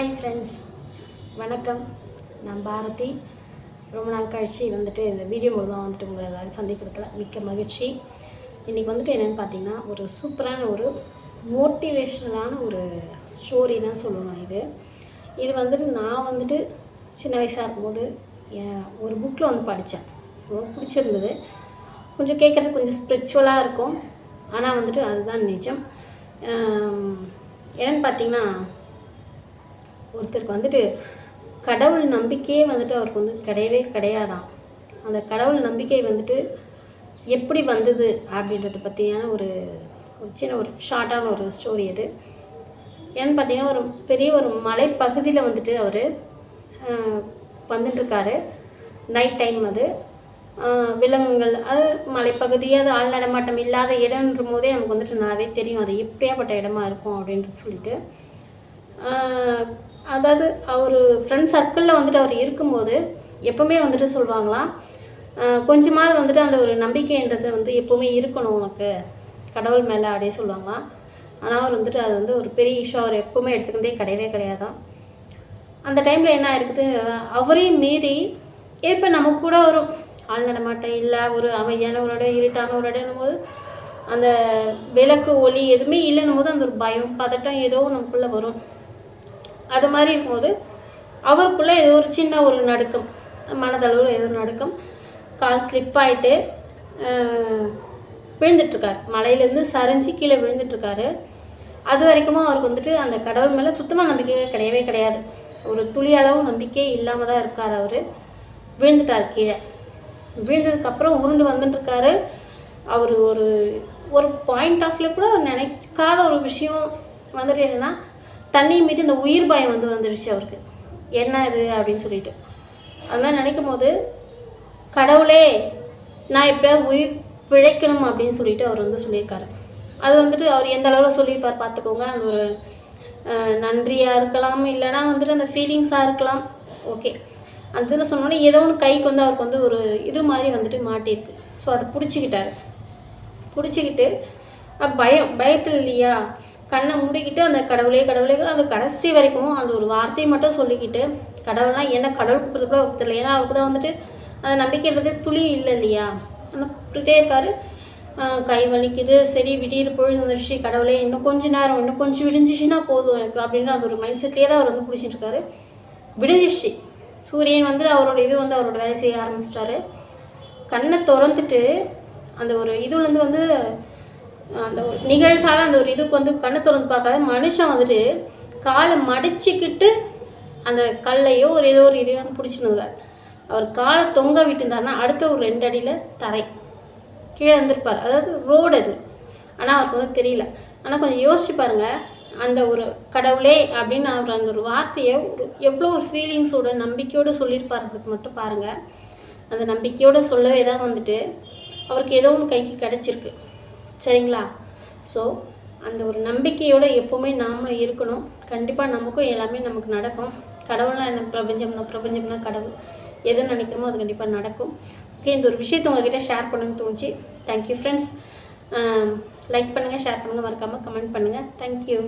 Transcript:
Hi friends வணக்கம். நான் பாரதி. ரொம்ப நாள் கழித்து வந்துட்டு இந்த வீடியோ மூலமாக வந்துட்டு உங்களை சந்திக்கிறதுல மிக்க மகிழ்ச்சி. இன்றைக்கி வந்துட்டு என்னென்னு பார்த்தீங்கன்னா ஒரு சூப்பரான ஒரு மோட்டிவேஷ்னலான ஒரு ஸ்டோரி தான் சொல்லணும் இது. இது வந்துட்டு நான் வந்துட்டு சின்ன வயசாக இருக்கும்போது என் ஒரு புக்கில் வந்து படித்தேன் ரொம்ப பிடிச்சிருந்தது. கொஞ்சம் கேட்குறது கொஞ்சம் ஸ்பிரிச்சுவலாக இருக்கும். ஆனால் வந்துட்டு அதுதான் நிஜம். என்னென்னு பார்த்தீங்கன்னா ஒருத்தருக்கு வந்துட்டு கடவுள் நம்பிக்கையே வந்துட்டு அவருக்கு வந்து கிடையவே கிடையாதாம் அந்த கடவுள் நம்பிக்கை வந்துட்டு எப்படி வந்தது அப்படின்றத பற்றியான ஒரு சின்ன ஒரு ஷார்ட்டான ஒரு ஸ்டோரி அது. ஏன்னு பார்த்தீங்கன்னா ஒரு பெரிய ஒரு மலைப்பகுதியில் வந்துட்டு அவர் வந்துட்டுருக்காரு. நைட் டைம் அது. விலங்குகள் அது மலைப்பகுதி அது ஆள் நடமாட்டம் இல்லாத இடம்ன்ற போதே நமக்கு வந்துட்டு நல்லாவே தெரியும். அது எப்படியாப்பட்ட இடமா இருக்கும் அப்படின்ட்டு சொல்லிட்டு. அதாவது அவர் ஃப்ரெண்ட் சர்க்கிளில் வந்துட்டு அவர் இருக்கும்போது எப்போவுமே வந்துட்டு சொல்லுவாங்களாம் கொஞ்சமாவது வந்துட்டு அந்த ஒரு நம்பிக்கைன்றது வந்து எப்போவுமே இருக்கணும் உனக்கு கடவுள் மேலே அப்படியே சொல்லுவாங்களாம். ஆனால் அவர் வந்துட்டு அது வந்து ஒரு பெரிய இஷ்யூ அவர் எப்போவுமே எடுத்துக்கிறதே கிடையவே கிடையாதான் அந்த டைமில் என்ன இருக்குது அவரையும் மீறி இப்போ நம்ம கூட வரும் ஆள் நடமாட்டம் இல்லை ஒரு அமைதியான ஒரு இடம் இருட்டான ஒரு இடம் போது அந்த விளக்கு ஒளி எதுவுமே இல்லைன்னும் போது அந்த ஒரு பயம் பதட்டம் ஏதோ நமக்குள்ளே வரும். அது மாதிரி இருக்கும்போது அவருக்குள்ளே ஏதோ ஒரு சின்ன ஒரு நடுக்கம் மனதளவில் ஏதோ நடுக்கம் கால் ஸ்லிப் ஆகிட்டு விழுந்துட்டுருக்காரு. மலையிலேருந்து சரிஞ்சு கீழே விழுந்துட்டுருக்காரு. அது வரைக்கும் அவருக்கு வந்துட்டு அந்த கடவுள் மேலே சுத்தமாக நம்பிக்கை கிடையவே கிடையாது. ஒரு துளி அளவும் நம்பிக்கையே இல்லாமல் தான் இருக்கார் அவர். விழுந்துட்டார் கீழே. விழுந்ததுக்கப்புறம் உருண்டு வந்துட்டுருக்காரு. அவர் ஒரு ஒரு பாயிண்ட் ஆஃப்ல கூட அவர் நினைக்காத ஒரு விஷயம் வந்துட்டு என்னென்னா தண்ணியை மீறி இந்த உயிர் பயம் வந்து வந்துடுச்சு அவருக்கு. என்ன இது அப்படின்னு சொல்லிட்டு. அது மாதிரி நினைக்கும் போது கடவுளே நான் எப்படியாவது உயிர் பிழைக்கணும் அப்படின்னு சொல்லிட்டு அவர் வந்து சொல்லியிருக்காரு. அது வந்துட்டு அவர் எந்த அளவில் சொல்லியிருப்பார் பார்த்துக்கோங்க. அந்த ஒரு நன்றியாக இருக்கலாம் இல்லைன்னா வந்துட்டு அந்த ஃபீலிங்ஸாக இருக்கலாம். ஓகே அந்த இதில் சொன்னோன்னே ஏதோ ஒன்று கைக்கு வந்து அவருக்கு வந்து ஒரு இது மாதிரி வந்துட்டு மாட்டியிருக்கு. ஸோ அதை பிடிச்சிக்கிட்டாரு. பிடிச்சிக்கிட்டு பயம் பயத்தில் இல்லையா? கண்ணை மூடிக்கிட்டு அந்த கடவுளே கடவுளே அந்த கடைசி வரைக்கும் அந்த ஒரு வார்த்தையை மட்டும் சொல்லிக்கிட்டு கடவுள்னா என்ன? கடவுள் கூப்பிட்றது கூட அவருக்கு தெரியல ஏன்னா அவருக்கு தான் வந்துட்டு அந்த நம்பிக்கைன்றது துளி இல்லை இல்லையா? ஆனால் கூப்பிட்டுட்டே இருக்காரு. கை வலிக்குது. சரி விடியிற பொழுது வந்துடுச்சு கடவுளே இன்னும் கொஞ்ச நேரம் இன்னும் கொஞ்சம் விடிஞ்சிச்சுன்னா போதும் எனக்கு அப்படின்ற அந்த ஒரு மைண்ட் செட்லேயே தான் அவர் வந்து பிடிச்சிட்டு இருக்காரு. விடிஞ்சிச்சு சூரியன் வந்து அவரோட இது வந்து அவரோட வேலை செய்ய ஆரம்பிச்சிட்டாரு. கண்ணை திறந்துட்டு அந்த ஒரு இதுலேருந்து வந்து அந்த ஒரு நிகழ்கால அந்த ஒரு இதுக்கு வந்து கண்ணை திறந்து பார்க்காத மனுஷன் வந்துட்டு காலை மடிச்சுக்கிட்டு அந்த கல்லையோ ஒரு ஏதோ ஒரு இதையோ வந்து பிடிச்சிருந்தார் அவர் காலை தொங்க விட்டுருந்தாருன்னா அடுத்த ஒரு ரெண்டு அடியில் தரை கீழே இருந்திருப்பார். அதாவது ரோடு அது. ஆனால் அவருக்கு வந்து தெரியல. ஆனால் கொஞ்சம் யோசிச்சு பாருங்கள் அந்த ஒரு கடவுளே அப்படின்னு அவர் அந்த ஒரு வார்த்தையை ஒரு எவ்வளோ ஒரு ஃபீலிங்ஸோட நம்பிக்கையோடு சொல்லியிருப்பாருன்றது மட்டும் பாருங்கள் அந்த நம்பிக்கையோடு சொல்லவே தான் வந்துட்டு அவருக்கு ஏதோ ஒன்று கைக்கு கிடச்சிருக்கு. சரிங்களா? ஸோ அந்த ஒரு நம்பிக்கையோடு எப்போவுமே நாமளும் இருக்கணும். கண்டிப்பாக நமக்கும் எல்லாமே நமக்கு நடக்கும். கடவுள்னா என்ன? பிரபஞ்சம் தான் பிரபஞ்சம்னா கடவுள். எது நினைக்கிறோமோ அது கண்டிப்பாக நடக்கும். ஓகே இந்த ஒரு விஷயத்தை உங்ககிட்ட ஷேர் பண்ணணும்னு தோணுச்சு. தேங்க்யூ ஃப்ரெண்ட்ஸ் லைக் பண்ணுங்கள் ஷேர் பண்ணுங்கள் மறக்காமல் கமெண்ட் பண்ணுங்கள் தேங்க்யூ